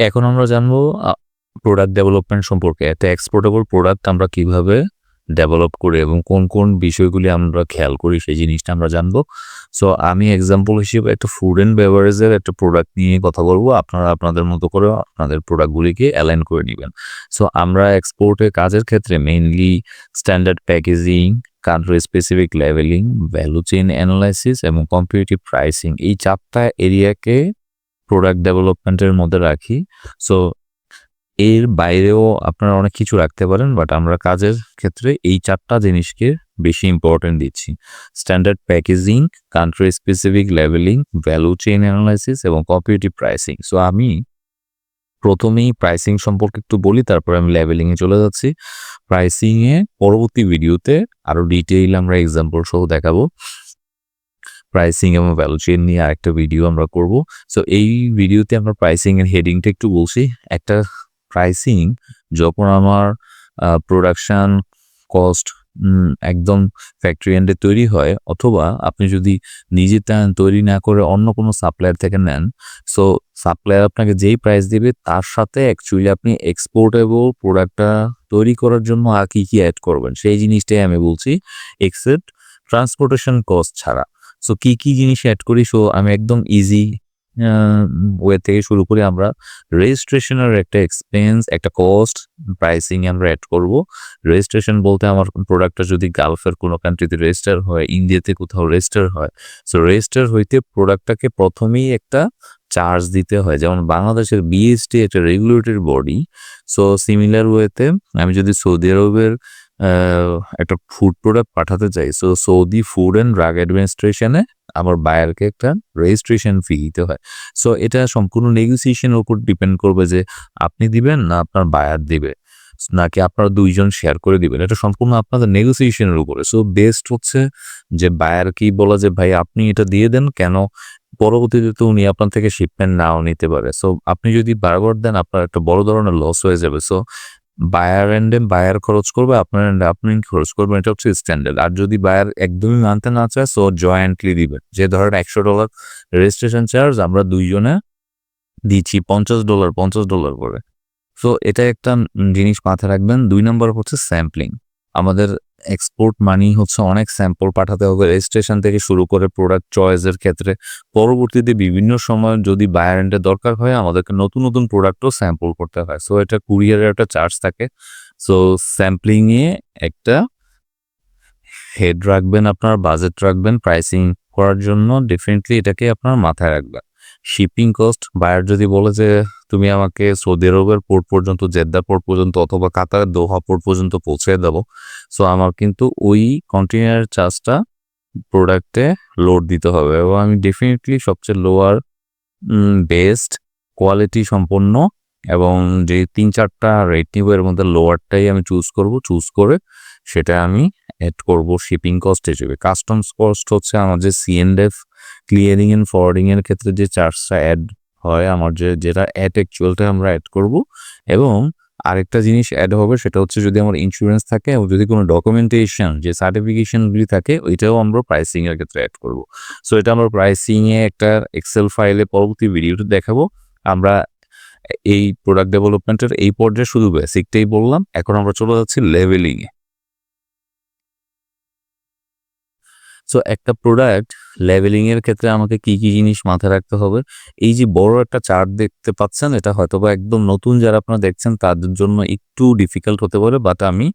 এখন আমরা জানব প্রোডাক্ট ডেভেলপমেন্ট সম্পর্কে। একটা এক্সপোর্টেবল প্রোডাক্ট আমরা কীভাবে ডেভেলপ করি এবং কোন কোন বিষয়গুলি আমরা খেয়াল করি সেই জিনিসটা আমরা জানব। সো আমি এক্সাম্পল হিসেবে একটা ফুড অ্যান্ড বেভারেজের একটা প্রোডাক্ট নিয়ে কথা বলব। আপনারা আপনাদের মতো করে আপনাদের প্রোডাক্টগুলিকে অ্যালাইন করে নেবেন। সো আমরা এক্সপোর্টের কাজের ক্ষেত্রে mainly standard packaging country specific leveling value chain analysis এবং কম্পিটিটিভ প্রাইসিং এই চারটা এরিয়াকে প্রোডাক্ট ডেভেলপমেন্টের মধ্যে রাখি। সো এর বাইরেও আপনারা অনেক কিছু রাখতে পারেন বাট আমরা কাজের ক্ষেত্রে এই চারটা জিনিসকে বেশি ইম্পর্টেন্ট দিচ্ছি। স্ট্যান্ডার্ড প্যাকেজিং কান্ট্রি স্পেসিফিক লেভেলিং ভ্যালু চেইন অ্যানালাইসিস এবং কম্পিটিটিভ প্রাইসিং সো আমি প্রথমেই প্রাইসিং সম্পর্কে একটু বলি, তারপরে আমি লেভেলিংয়ে চলে যাচ্ছি। প্রাইসিংয়ে পরবর্তী ভিডিওতে আরও ডিটেইল আমরা এক্সাম্পল সহ দেখাবো। প্রাইসিং এবং ভ্যালু চেইন নিয়ে আরেকটা ভিডিও আমরা করব। সো এই ভিডিওতে আমরা প্রাইসিং এর হেডিংটা একটু বলছি। একটা প্রাইসিং যখন আমার প্রোডাকশন কস্ট একদম ফ্যাক্টরি এন্ডে তৈরি হয়, অথবা আপনি যদি নিজে তৈরি না করে অন্য কোনো সাপ্লায়ার থেকে নেন সো সাপ্লায়ার আপনাকে যেই প্রাইস দেবে, তার সাথে অ্যাকচুয়ালি আপনি এক্সপোর্টেবল প্রোডাক্টটা তৈরি করার জন্য আর কি কী অ্যাড করবেন, সেই জিনিসটাই আমি বলছি। এক্সেপ্ট ট্রান্সপোর্টেশন কস্ট ছাড়া। সো কি কি জিনিস অ্যাড করি? সো আমি একদম ইজি ওয়ে থেকে শুরু করে আমরা। রেজিস্ট্রেশনের একটা এক্সপেন্স একটা কস্ট প্রাইসিং আমরা অ্যাড করব। রেজিস্ট্রেশন বলতে আমার প্রোডাক্টটা যদি গালফের কোনো কান্ট্রিতে রেজিস্টার হয় ইন্ডিয়াতে কোথাও রেজিস্টার হয় সো রেজিস্টার হইতে প্রোডাক্টটাকে প্রথমেই একটা চার্জ দিতে হয়। যেমন বাংলাদেশের বিএসটি একটা রেগুলেটরি বডি সো সিমিলার ওয়েতে আমি যদি সৌদি আরবের একটা ফুড প্রোডাক্ট পাঠাতে চাই। So Saudi food and drug অ্যাডমিনিস্ট্রেশনে আমার বায়ারকে একটা রেজিস্ট্রেশন ফি দিতে হয়। সো এটা সম্পূর্ণ নেগোসিয়েশনের উপর ডিপেন্ড করবে যে আপনি দিবেন না আপনার বায়ার দিবে। নাকি আপনারা দুইজন শেয়ার করে দিবেন। এটা সম্পূর্ণ আপনাদের নেগোসিয়েশনের উপরে। সো বেস্ট হচ্ছে যে বায়ার কি বলা যে, ভাই, আপনি এটা দিয়ে দেন কেন? পরবর্তীতে তো উনি আপনার থেকে শিপমেন্ট নাও নিতে পারে। সো আপনি যদি বারবার দেন, আপনার একটা বড় ধরনের লস হয়ে যাবে। সো বায়ার এন্ডে বায়ার খরচ করবে, আপনার এন্ডে আপনি খরচ করবেন, এটা হচ্ছে স্ট্যান্ডার্ড আর যদি বায়ার একদমই মানতে না চায় সো জয়েন্টলি দিবেন। যে ধরেন একশো ডলার রেজিস্ট্রেশন চার্জ আমরা দুইজনে দিচ্ছি, পঞ্চাশ ডলার পঞ্চাশ ডলার করে। সো এটা একটা জিনিস মাথায় রাখবেন। দুই নম্বর হচ্ছে স্যাম্পলিং আমাদের এক্সপোর্ট মানি হচ্ছে অনেক স্যাম্পল পাঠাতে হবে। রেজিস্ট্রেশন থেকে শুরু করে প্রোডাক্ট চয়েসের ক্ষেত্রে পরবর্তীতে বিভিন্ন সময় যদি বায়ার এন্ডের দরকার হয়, আমাদেরকে নতুন নতুন প্রোডাক্টও স্যাম্পল করতে হয়। সো এটা কুরিয়ারের একটা চার্জ থাকে। সো স্যাম্পলিংয়ে একটা হেড রাখবেন আপনার বাজেট রাখবেন প্রাইসিং করার জন্য ডেফিনেটলি এটাকে আপনার মাথায় রাখবেন। শিপিং কস্ট বায়ার যদি বলে যে, তুমি আমাকে সৌদি আরবের পোর্ট পর্যন্ত, জেদ্দা পোর্ট পর্যন্ত অথবা কাতার দোহা পোর্ট পর্যন্ত পৌঁছে দেবো। সো আমার কিন্তু ওই কন্টেনার চার্জটা প্রোডাক্টে লোড দিতে হবে এবং আমি ডেফিনেটলি সবচেয়ে লোয়ার বেস্ট কোয়ালিটি সম্পন্ন এবং যে তিন চারটা রেট নিব, এর মধ্যে লোয়ারটাই আমি চুজ করব। চুজ করে সেটা আমি অ্যাড করব শিপিং কস্ট হিসেবে। কাস্টমস কস্ট হচ্ছে আমার যে সিএনডেফ ক্লিয়ারিং এন্ড ফরওয়ার্ডিং এর ক্ষেত্রে যে চার্জটা অ্যাড হয়, আমার যে, যেটা অ্যাড অ্যাকচুয়ালটা আমরা অ্যাড করব। এবং আরেকটা জিনিস অ্যাড হবে, সেটা হচ্ছে যদি আমার ইন্স্যুরেন্স থাকে, এবং যদি কোনো ডকুমেন্টেশন যে সার্টিফিকেশনগুলি থাকে, ওইটাও আমরা প্রাইসিং এর ক্ষেত্রে অ্যাড করব। সো এটা আমরা প্রাইসিংয়ে একটা এক্সেল ফাইলে পরবর্তী ভিডিওতে দেখাবো। আমরা এই প্রোডাক্ট ডেভেলপমেন্টের এই পর্যায়ে শুধু বেসিকটাই বললাম। এখন আমরা চলে যাচ্ছি লেভেলিং সো একটা প্রোডাক্ট লেভেলিং এর ক্ষেত্রে আমাকে কি কি জিনিস মাথায় রাখতে হবে? এই যে বড় একটা চার্ট দেখতে পাচ্ছেন, এটা হয়তোবা একদম নতুন যারা আপনারা দেখছেন, তাদের জন্য একটু ডিফিকাল্ট হতে পারে বাট আমি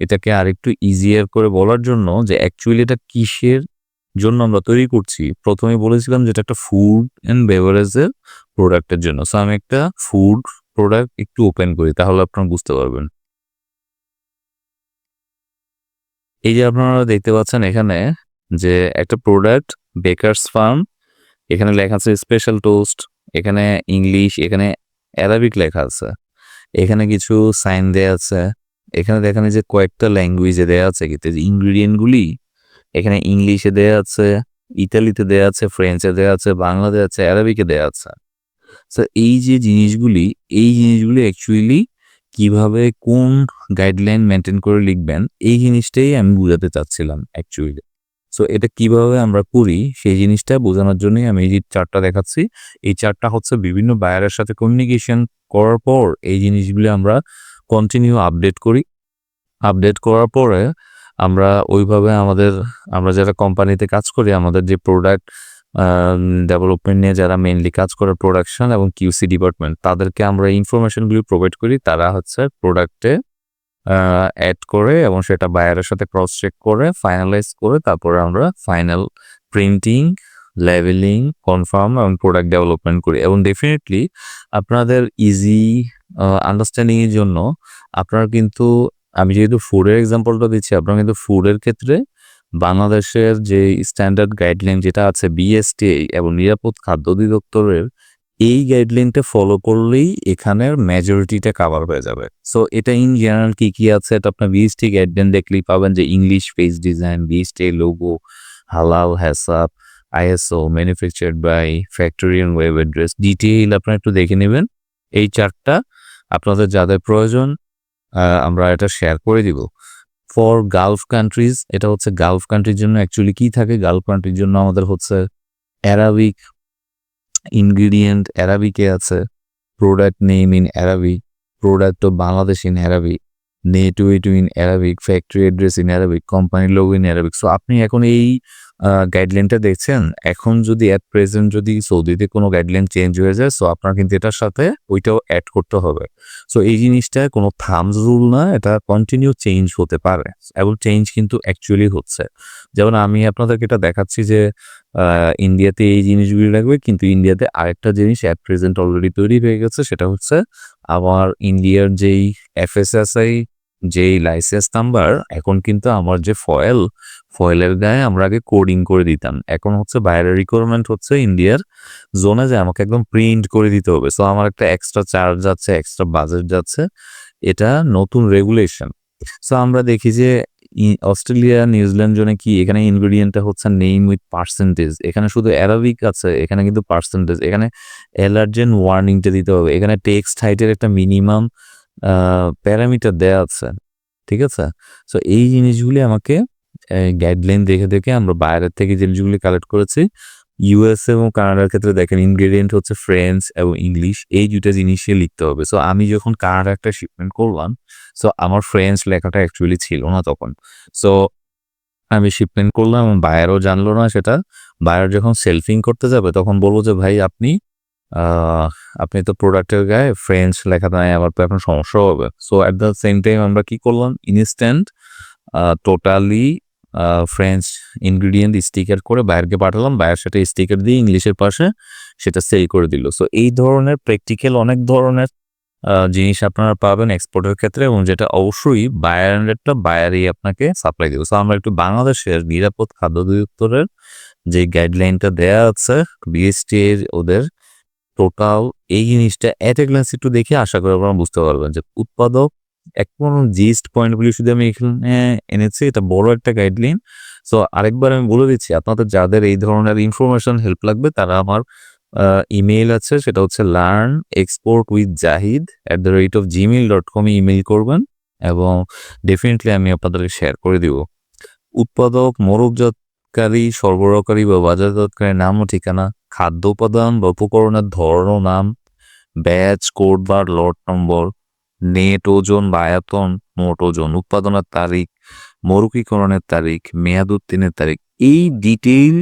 এটাকে আরেকটু ইজিয়ার করে বলার জন্য যে অ্যাকচুয়ালি এটা কিসের জন্য আমরা তৈরি করছি? প্রথমে বলেছিলাম যে এটা একটা ফুড অ্যান্ড বেভারেজের প্রোডাক্টের জন্য। সো আমি একটা ফুড প্রোডাক্ট একটু ওপেন করি, তাহলে আপনারা বুঝতে পারবেন। এই যে আপনারা দেখতে পাচ্ছেন এখানে যে একটা প্রোডাক্ট বেকার্স ফার্ম এখানে লেখা আছে স্পেশাল টোস্ট এখানে ইংলিশ এখানে অ্যারাবিক লেখা আছে। এখানে কিছু সাইন দেয়া আছে। এখানে দেখেন যে কয়েকটা ল্যাঙ্গুয়েজে দেয়া আছে কিন্তু ইনগ্রিডিয়েন্টগুলি এখানে ইংলিশে দেয়া আছে ইতালিতে দেয়া আছে ফ্রেঞ্চে দেয়া আছে বাংলা দেয়া আছে অ্যারাবিকে দেয়া আছে। তো এই যে জিনিসগুলি, এই জিনিসগুলি অ্যাকচুয়ালি কীভাবে কোন গাইডলাইন মেনটেন করে লিখবেন, এই জিনিসটাই আমি বুঝাতে চাচ্ছিলাম অ্যাকচুয়ালি সো এটা কীভাবে আমরা করি সেই জিনিসটা বোঝানোর জন্যই আমি এই যে চার্টটা দেখাচ্ছি। এই চারটা হচ্ছে বিভিন্ন বায়ারের সাথে কমিউনিকেশন করার পর এই জিনিসগুলি আমরা কন্টিনিউ আপডেট করি। আপডেট করার পরে আমরা ওইভাবে আমাদের, আমরা যারা কোম্পানিতে কাজ করি, আমাদের যে প্রোডাক্ট ডেভেলপমেন্ট নিয়ে যারা মেনলি কাজ করে প্রোডাকশন এবং কিউসি ডিপার্টমেন্ট তাদেরকে আমরা ইনফরমেশনগুলি প্রোভাইড করি। তারা হচ্ছে প্রোডাক্টে অ্যাড করে এবং সেটা বায়ারের সাথে ক্রস চেক করে ফাইনালাইজ করে তারপরে আমরা ফাইনাল প্রিন্টিং লেভেলিং কনফার্ম এবং প্রোডাক্ট ডেভেলপমেন্ট করি। এবং ডেফিনেটলি আপনাদের ইজি আন্ডারস্ট্যান্ডিং এর জন্য আপনারা কিন্তু, আমি যেহেতু ফুডের এক্সাম্পলটা দিচ্ছি, আপনারা কিন্তু ফুডের ক্ষেত্রে বাংলাদেশের যে স্ট্যান্ডার্ড গাইডলাইন যেটা আছে বিএসটিআই এবং নিরাপদ খাদ্য অধিদপ্তরের এই গাইডলাইনটা ফলো করলেই এখানের মেজরিটিটা কাভার হয়ে যাবে। সো এটা ইন জেনারেল কি কি আছে? এটা আপনার বিএসটি গাইডলাইন দেখলেই পাবেন যে English face design BST logo halal HACCP ISO manufactured by factory and web address detail আপনারা একটু দেখে নেবেন। এই চারটা আপনাদের যাদের প্রয়োজন আমরা এটা শেয়ার করে দিব। ফর গালফ কান্ট্রিজ এটা হচ্ছে গালফ কান্ট্রির জন্য অ্যাকচুয়ালি কি থাকে? গালফ কান্ট্রির জন্য আমাদের হচ্ছে অ্যারাবিক ইনগ্রিডিয়েন্ট অ্যারাবিকে আছে product name in Arabic product তো Bangladesh in Arabic net weight in Arabic factory address in Arabic কোম্পানির লোগো ইন অ্যারাবিক সো আপনি এখন এই গাইডলাইনটা দেখছেন, এখন যদি অ্যাট প্রেজেন্ট যদি সৌদিতে কোনো গাইডলাইন চেঞ্জ হয়ে যায় সো আপনার কিন্তু এটার সাথে ওইটাও অ্যাড করতে হবে। সো এই জিনিসটা কোনো থামস রুল না, এটা কন্টিনিউ চেঞ্জ হতে পারে। এবং চেঞ্জ কিন্তু অ্যাকচুয়ালি হচ্ছে। যেমন আমি আপনাদেরকে এটা দেখাচ্ছি যে ইন্ডিয়াতে এই জিনিসগুলি লাগবে, কিন্তু ইন্ডিয়াতে আরেকটা জিনিস অ্যাট প্রেজেন্ট অলরেডি তৈরি হয়ে গেছে, সেটা হচ্ছে আমার ইন্ডিয়ার যেই এফএসএসআই যেই লাইসেন্স নাম্বার এখন কিন্তু আমার যে ফয়েল ফয়েলের গায়ে আমরা আগে কোডিং করে দিতাম। এখন হচ্ছে বাইরের রিকোয়ারমেন্ট হচ্ছে ইন্ডিয়ার জোনে যে আমাকে একদম প্রিন্ট করে দিতে হবে। সো আমার একটা এক্সট্রা চার্জ যাচ্ছে এক্সট্রা বাজেট যাচ্ছে। এটা নতুন রেগুলেশন সো আমরা দেখি যে অস্ট্রেলিয়া নিউজিল্যান্ড জন্য কি, এখানে ইনগ্রেডিয়েন্টটা হচ্ছে নেম উইথ পার্সেন্টেজ এখানে শুধু অ্যারাবিক আছে, এখানে কিন্তু পার্সেন্টেজ এখানে অ্যালার্জেন ওয়ার্নিংটা দিতে হবে। এখানে টেক্সট হাইটের একটা মিনিমাম প্যারামিটার দেয়া আছে, ঠিক আছে? সো এই জিনিসগুলি আমাকে গাইডলাইন দেখে দেখে আমরা বাইরের থেকে জিনিসগুলি কালেক্ট করেছি ইউএস এবং কানাডার ক্ষেত্রে দেখেন ইনগ্রেডিয়েন্ট হচ্ছে ফ্রেঞ্চ এবং ইংলিশ এই দুটা জিনিসই লিখতে হবে। সো আমি যখন কানাডা একটা শিপমেন্ট করলাম সো আমার ফ্রেঞ্চ লেখাটা অ্যাকচুয়ালি ছিল না তখন। সো আমি শিপমেন্ট করলাম, বায়ারও জানলো না সেটা, বায়ার যখন সেলফিং করতে যাবে, তখন বলব যে, ভাই, আপনি আপনি তো প্রোডাক্টের গায়ে ফ্রেঞ্চ লেখা নাই আবার তো আপনার সমস্যা হবে। So at the same time আমরা কি করলাম? Instant totally French ingredient sticker করে বাইরকে পাঠালাম বাইরের সাথে স্টিকার দিয়ে ইংলিশের পাশে সেটা সেল করে দিল। সো এই ধরনের প্র্যাকটিক্যাল অনেক ধরনের জিনিস আপনারা পাবেন এক্সপোর্টের ক্ষেত্রে এবং যেটা অবশ্যই বায়ারেরটা বায়ারই আপনাকে সাপ্লাই দেবে। সো আমরা একটু বাংলাদেশের নিরাপদ খাদ্য অধিদপ্তরের যে গাইডলাইনটা দেয়া আছে বিএসটি এর ওদের টোটাল এই জিনিসটা এট এ গ্লান্স একটু দেখে আশা করি আপনারা বুঝতে পারবেন যে উৎপাদক এখন জিস্ট পয়েন্টগুলি শুধু আমি এখানে এনেছি, এটা বড় একটা গাইডলাইন সো আরেকবার আমি বলে দিচ্ছি, আপনাদের যাদের এই ধরনের ইনফরমেশন হেল্প লাগবে, তারা আমার ইমেইল আছে, সেটা হচ্ছে learn export with Zahid at the rate of Gmail dot কমে ইমেইল করবেন এবং ডেফিনেটলি আমি আপনাদেরকে শেয়ার করে দিব। উৎপাদক মোরকজাতকারী সরবরাহকারী বা বাজারজাতকারীর নাম ও ঠিকানা খাদ্য উপাদান বা উপকরণের ধরন নাম, ব্যাচ, কোড বা লট নম্বর, নেট, ওজন বা আয়তন, মোট ওজন, উৎপাদনের তারিখ, মরুকীকরণের তারিখ, মেয়াদ উত্তীর্ণের তারিখ, এই ডিটেইল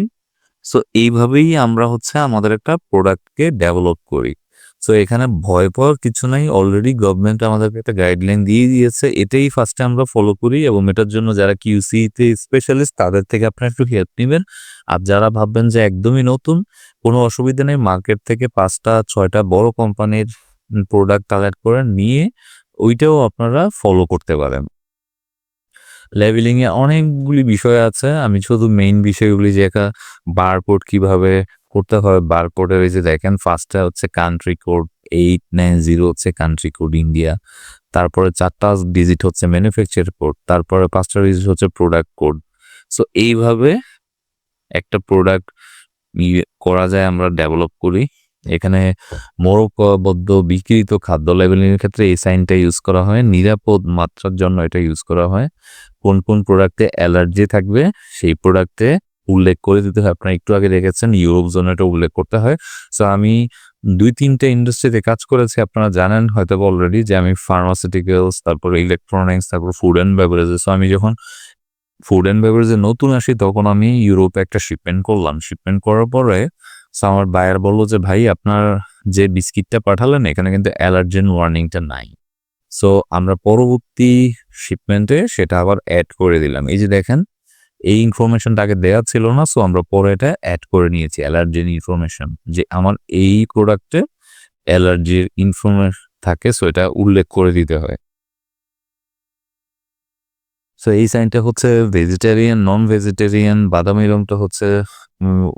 সো এইভাবেই আমরা হচ্ছে আমাদের একটা প্রোডাক্টকে ডেভেলপ করি। সো এখানে ভয় পাওয়ার কিছু নাই। অলরেডি গভর্নমেন্ট আমাদেরকে একটা গাইডলাইন দিয়ে দিয়েছে। এটাই ফার্স্টে আমরা ফলো করি এবং এটার জন্য যারা কিউসিতে স্পেশালিস্ট তাদের থেকে আপনারা একটু হেল্প নেবেন। আর যারা ভাববেন যে একদমই নতুন, কোনো অসুবিধা নেই মার্কেট থেকে পাঁচটা, ছয়টা বড় কোম্পানির প্রোডাক্ট কালেক্ট করে নিয়ে ওইটাও আপনারা ফলো করতে পারেন। লেভেলিং এ অনেকগুলি বিষয় আছে। আমি শুধু মেইন বিষয়গুলি যে একটা বারকোড কীভাবে করতে হয় বারকোডের এই যে দেখেন ফার্স্টটা হচ্ছে country code eight nine zero হচ্ছে কান্ট্রি কোড ইন্ডিয়া তারপরে চারটা ডিজিট হচ্ছে ম্যানুফ্যাকচার কোড তারপরে পাঁচটা ডিজিট হচ্ছে প্রোডাক্ট কোড সো এইভাবে একটা প্রোডাক্ট করা যায়, আমরা ডেভেলপ করি। এখানে মোড়কবদ্ধ বিকৃত খাদ্য লেবেলিং এর ক্ষেত্রে এই সাইনটা ইউজ করা হয়। নিরাপদ মাত্রার জন্য এটা ইউজ করা হয়। কোন কোন প্রোডাক্টে অ্যালার্জি থাকবে, সেই প্রোডাক্টে উল্লেখ করে দিতে হয়। আপনারা একটু আগে দেখেছেন ইউরোপ জোন এটা উল্লেখ করতে হয়। সো আমি দুই তিনটে ইন্ডাস্ট্রিতে কাজ করেছি, আপনারা জানেন হয়তো অলরেডি যে আমি ফার্মাসিউটিক্যালস তারপর ইলেকট্রনিক্স তারপর ফুড অ্যান্ড বেভারেজেস সো আমি যখন ফুড অ্যান্ড বেভারেজে নতুন আসি, তখন আমি ইউরোপে একটা শিপমেন্ট করলাম। শিপমেন্ট করার পরে সো আমার বায়ার বলল যে, ভাই, আপনার যে বিস্কিটটা পাঠালেন, এখানে কিন্তু অ্যালার্জেন ওয়ার্নিংটা নাই। সো আমরা পরবর্তী শিপমেন্টে সেটা আবার অ্যাড করে দিলাম। এই যে দেখেন এই ইনফরমেশনটা আগে দেওয়া ছিল না সো আমরা পরে এটা অ্যাড করে নিয়েছি অ্যালার্জির ইনফরমেশন যে আমার এই প্রোডাক্টে অ্যালার্জির ইনফরমেশন থাকে সো এটা উল্লেখ করে দিতে হয়। সো এই সাইনটা হচ্ছে ভেজিটেরিয়ান নন ভেজিটেরিয়ান বাদামি রংটা হচ্ছে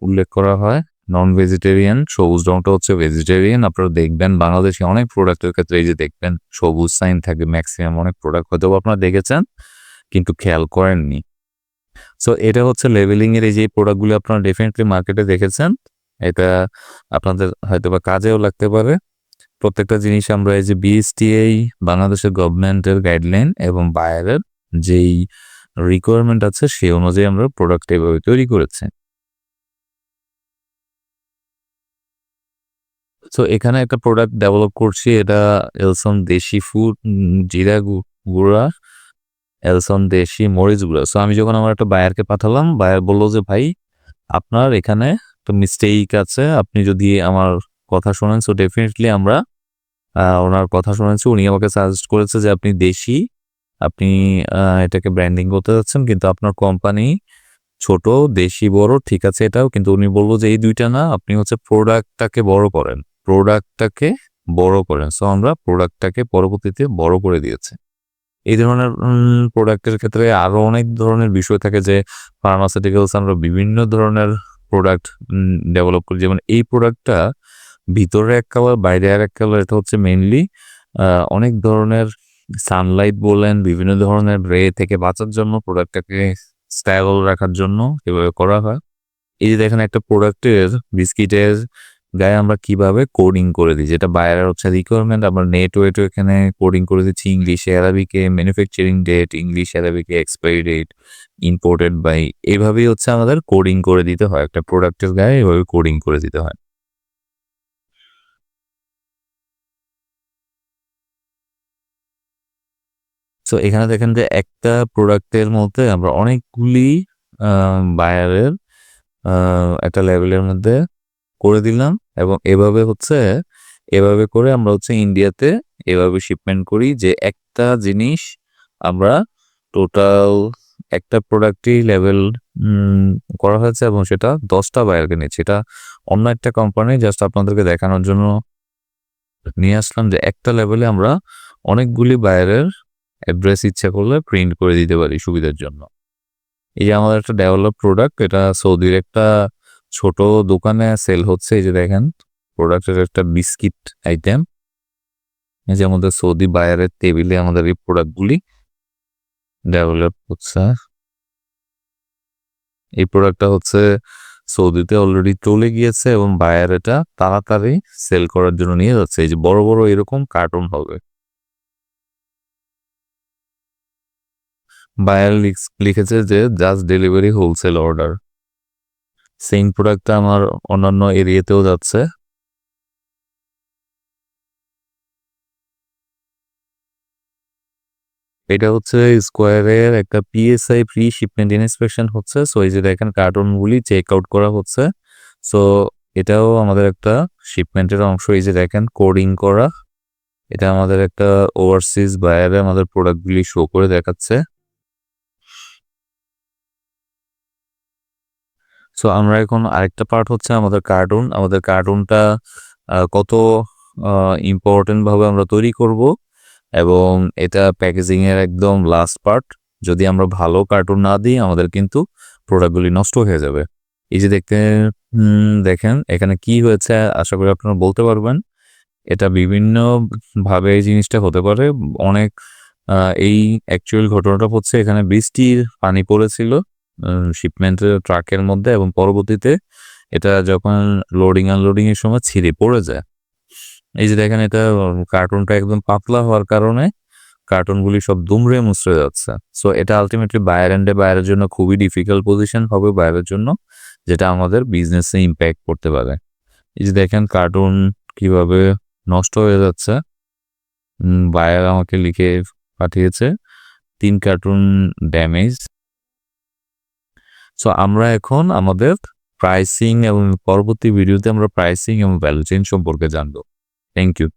উল্লেখ করা হয় নন ভেজিটেরিয়ান সবুজ রংটা হচ্ছে ভেজিটেরিয়ান আপনারা দেখবেন বাংলাদেশে অনেক প্রোডাক্টের ক্ষেত্রে এই যে দেখবেন সবুজ সাইন থাকে ম্যাক্সিমাম অনেক প্রোডাক্ট হয়তো আপনারা দেখেছেন, কিন্তু খেয়াল করেননি। সো এটা হচ্ছে লেভেলিং এর এই যে প্রোডাক্টগুলো আপনারা ডেফিনেটলি মার্কেটে দেখেছেন। এটা আপনাদের হয়তো বা কাজেও লাগতে পারে। প্রত্যেকটা জিনিস আমরা এই যে বিএসটিআই বাংলাদেশের গভর্নমেন্টের গাইডলাইন এবং বায়ারের যেই রিকোয়ারমেন্ট আছে, সেই অনুযায়ী আমরা প্রোডাক্ট এভাবে তৈরি করেছি। তো এখানে একটা প্রোডাক্ট ডেভেলপ করছি। এটা এলসন দেশি ফুড জিরা গুঁড়া। এলসন, দেশি মরিচ গুঁড়া সো আমি যখন আমার একটা বায়ারকে পাঠালাম, বায়ার বলল যে, ভাই, আপনার এখানে তো মিস্টেক আছে। আপনি যদি আমার কথা শোনেন সো ডেফিনেটলি আমরা ওনার কথা শুনেছি। উনি আমাকে সাজেস্ট করেছে যে, আপনি দেশি, আপনি এটাকে ব্র্যান্ডিং করতে যাচ্ছেন, কিন্তু আপনার কোম্পানি ছোট, দেশি, বড়, ঠিক আছে এটাও। কিন্তু উনি বলব যে, এই দুইটা না, আপনি হচ্ছে প্রোডাক্টটাকে বড় করেন। প্রোডাক্টটাকে বড় করেন। সো আমরা প্রোডাক্টটাকে পরবর্তীতে বড় করে দিয়েছে। এই ধরনের প্রোডাক্টের ক্ষেত্রে আরও অনেক ধরনের বিষয় থাকে যে ফার্মাসিউটিক্যালস আমরা বিভিন্ন ধরনের প্রোডাক্ট ডেভেলপ করি। যেমন এই প্রোডাক্টটা ভিতরে এক কালার বাইরে আর এক কালার এটা হচ্ছে মেইনলি অনেক ধরনের সানলাইট বলেন, বিভিন্ন ধরনের রে থেকে বাঁচার জন্য প্রোডাক্টটাকে স্টাইল রাখার জন্য এভাবে করা হয়। এই যে দেখেন একটা প্রোডাক্টের বিস্কিটের গায়ে আমরা কীভাবে কোডিং করে দিই? যেটা বাইরের হচ্ছে রিকোয়ারমেন্ট আমরা নেট ওয়েটও এখানে কোডিং করে দিচ্ছি। ইংলিশে অ্যারাবিকে ম্যানুফ্যাকচারিং ডেট ইংলিশ অ্যারাবিকে এক্সপায়ারি ডেট ইম্পোর্টেড বাই এভাবেই হচ্ছে আমাদের কোডিং করে দিতে হয়। একটা প্রোডাক্টের গায়ে এভাবে কোডিং করে দিতে হয়। সো এখানে দেখেন যে একটা প্রোডাক্টের মধ্যে আমরা অনেকগুলি বায়ারের একটা লেভেলের মধ্যে করে দিলাম এবং এভাবে হচ্ছে, এভাবে করে আমরা হচ্ছে ইন্ডিয়াতে এভাবে শিপমেন্ট করি যে একটা জিনিস আমরা টোটাল একটা প্রোডাক্টই লেভেল করা হয়েছে এবং সেটা দশটা বায়ারকে নিচ্ছে এটা অন্য একটা কোম্পানি জাস্ট আপনাদেরকে দেখানোর জন্য নিয়ে আসলাম যে একটা লেভেলে আমরা অনেকগুলি বায়ারের অ্যাড্রেস ইচ্ছা করলে প্রিন্ট করে দিতে পারি সুবিধার জন্য। এই যে আমাদের একটা ডেভেলপ প্রোডাক্ট এটা সৌদির একটা ছোট দোকানে সেল হচ্ছে, এই যে দেখেন প্রোডাক্টের একটা বিস্কিট আইটেম এই যে আমাদের সৌদি বায়ারের টেবিলে আমাদের এই প্রোডাক্টগুলি ডেভেলপ হচ্ছে। এই প্রোডাক্টটা হচ্ছে সৌদিতে অলরেডি চলে গিয়েছে এবং বায়ার এটা তাড়াতাড়ি সেল করার জন্য নিয়ে যাচ্ছে। এই যে বড় বড় এরকম কার্টুন হবে। বায়ার লিখেছে যে just delivery wholesale order same প্রোডাক্টটা আমার অন্যান্য এরিয়াতেও যাচ্ছে। এটা হচ্ছে স্কোয়ারের একটা পিএসআই ফ্রি শিপমেন্ট ইনস্পেকশন হচ্ছে। সো এই যে দেখেন কার্টুনগুলি চেক আউট করা হচ্ছে। সো এটাও আমাদের একটা শিপমেন্টের অংশ। এই যে দেখেন কোডিং করা। এটা আমাদের একটা ওভারসিজ বাইরে আমাদের প্রোডাক্টগুলি শো করে দেখাচ্ছে। সো আমরা এখন আরেকটা পার্ট হচ্ছে আমাদের কার্টুন আমাদের কার্টুনটা কত ইম্পর্টেন্ট ভাবে আমরা তৈরি করব এবং এটা প্যাকেজিং এর একদম লাস্ট পার্ট যদি আমরা ভালো কার্টুন না দিই, আমাদের কিন্তু প্রোডাক্টগুলি নষ্ট হয়ে যাবে। এই যে দেখতে দেখেন, এখানে কি হয়েছে, আশা করি আপনারা বলতে পারবেন। এটা বিভিন্ন ভাবে এই জিনিসটা হতে পারে। অনেক এই অ্যাকচুয়াল ঘটনাটা হচ্ছে এখানে বৃষ্টির পানি পড়েছিল। শিপমেন্টের ট্রাকের মধ্যে এবং পরবর্তীতে এটা যখন লোডিং আনলোডিং এর সময় ছিঁড়ে পড়ে যায়। এই যে দেখেন এটা কার্টুনটা একদম পাতলা হওয়ার কারণে কার্টুনগুলি সব দুমড়ে মুচড়ে যাচ্ছে। সো এটা আলটিমেটলি বায়ার এন্ডে বায়ারের জন্য খুবই ডিফিকাল্ট পজিশন হবে বায়ারের জন্য, যেটা আমাদের বিজনেসে ইম্প্যাক্ট করতে পারে। এই যে দেখেন কার্টুন কীভাবে নষ্ট হয়ে যাচ্ছে। বায়ার আমাকে লিখে পাঠিয়েছে, তিন কার্টুন ড্যামেজ সো আমরা এখন আমাদের প্রাইসিং এবং পরবর্তী ভিডিওতে আমরা প্রাইসিং এবং ভ্যালু চেঞ্জ সম্পর্কে জানব। Thank you